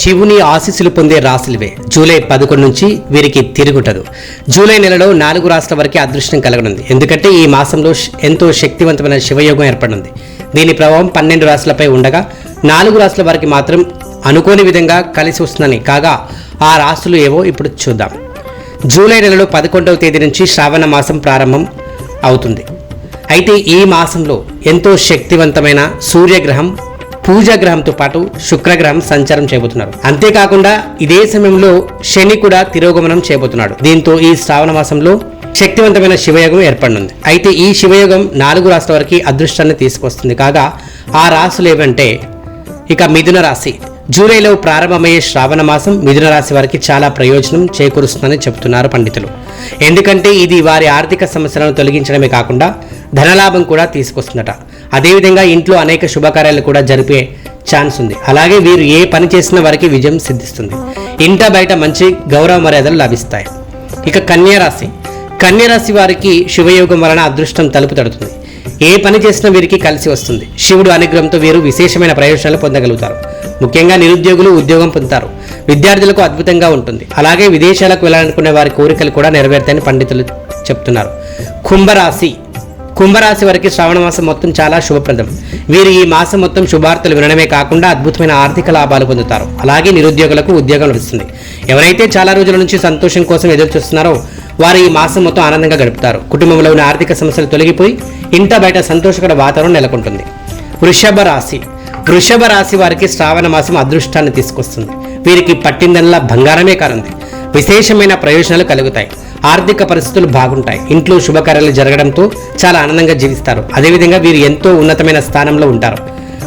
శివుని ఆశీస్సులు పొందే రాశులవే. జూలై పదకొండు నుంచి వీరికి తిరుగుంటదు. జూలై నెలలో నాలుగు రాష్ట్రాల వరకు అదృష్టం కలగనుంది. ఎందుకంటే ఈ మాసంలో ఎంతో శక్తివంతమైన శివయోగం ఏర్పడింది దీని ప్రభావం పన్నెండు రాష్ట్రాలపై ఉండగా నాలుగు రాష్ట్రాల వారికి మాత్రం అనుకోని విధంగా కలిసి వస్తుందని కాగా ఆ రాశులు ఏవో ఇప్పుడు చూద్దాం. జూలై నెలలో పదకొండవ తేదీ నుంచి శ్రావణ మాసం ప్రారంభం అవుతుంది. అయితే ఈ మాసంలో ఎంతో శక్తివంతమైన సూర్యగ్రహం పూజాగ్రహంతో పాటు శుక్రగ్రహం సంచారం చేయబోతున్నారు. అంతేకాకుండా ఇదే సమయంలో శని కూడా తిరోగమనం చేయబోతున్నాడు. దీంతో ఈ శ్రావణ మాసంలో శక్తివంతమైన శివయోగం ఏర్పడనుంది. అయితే ఈ శివయోగం నాలుగు రాష్ట్రాల వరకు అదృష్టాన్ని తీసుకొస్తుంది. కాగా ఆ రాశులు ఏవంటే ఇక మిథున రాశి. జూలైలో ప్రారంభమయ్యే శ్రావణ మాసం మిథున రాశి వారికి చాలా ప్రయోజనం చేకూరుస్తుందని చెబుతున్నారు పండితులు. ఎందుకంటే ఇది వారి ఆర్థిక సమస్యలను తొలగించడమే కాకుండా ధనలాభం కూడా తీసుకొస్తుందట. అదేవిధంగా ఇంట్లో అనేక శుభకార్యాలు కూడా జరిపే ఛాన్స్ ఉంది. అలాగే వీరు ఏ పని చేసిన వారికి విజయం సిద్ధిస్తుంది. ఇంట బయట మంచి గౌరవ మర్యాదలు లభిస్తాయి. ఇక కన్యారాశి కన్యరాశి వారికి శుభయోగం వలన అదృష్టం తలుపు తడుతుంది. ఏ పని చేసినా వీరికి కలిసి వస్తుంది. శివుడు అనుగ్రహంతో వీరు విశేషమైన ప్రయోజనాలు పొందగలుగుతారు. ముఖ్యంగా నిరుద్యోగులు ఉద్యోగం పొందుతారు. విద్యార్థులకు అద్భుతంగా ఉంటుంది. అలాగే విదేశాలకు వెళ్ళాలనుకునే వారి కోరికలు కూడా నెరవేరుతాయని పండితులు చెప్తున్నారు. కుంభరాశి. కుంభరాశి వారికి శ్రావణ మాసం మొత్తం చాలా శుభప్రదం. వీరు ఈ మాసం మొత్తం శుభార్తలు వినడమే కాకుండా అద్భుతమైన ఆర్థిక లాభాలు పొందుతారు. అలాగే నిరుద్యోగులకు ఉద్యోగం లభిస్తుంది. ఎవరైతే చాలా రోజుల నుంచి సంతోషం కోసం ఎదురు చూస్తున్నారో వారు ఈ మాసం మొత్తం ఆనందంగా గడుపుతారు. కుటుంబంలో ఉన్న ఆర్థిక సమస్యలు తొలగిపోయి ఇంట బయట సంతోషకర వాతావరణం నెలకొంటుంది. వృషభ రాశి. వృషభ రాశి వారికి శ్రావణ మాసం అదృష్టాన్ని తీసుకొస్తుంది. వీరికి పట్టిందల్లా బంగారమే కానుంది. విశేషమైన ప్రయోజనాలు కలుగుతాయి. ఆర్థిక పరిస్థితులు బాగుంటాయి. ఇంట్లో శుభకార్యాలు జరగడంతో చాలా ఆనందంగా జీవిస్తారు. అదేవిధంగా వీరు ఎంతో ఉన్నతమైన స్థానంలో ఉంటారు.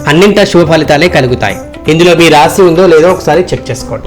అన్నింటా శుభ ఫలితాలే కలుగుతాయి. ఇందులో మీ రాశి ఉందో లేదో ఒకసారి చెక్ చేసుకోండి.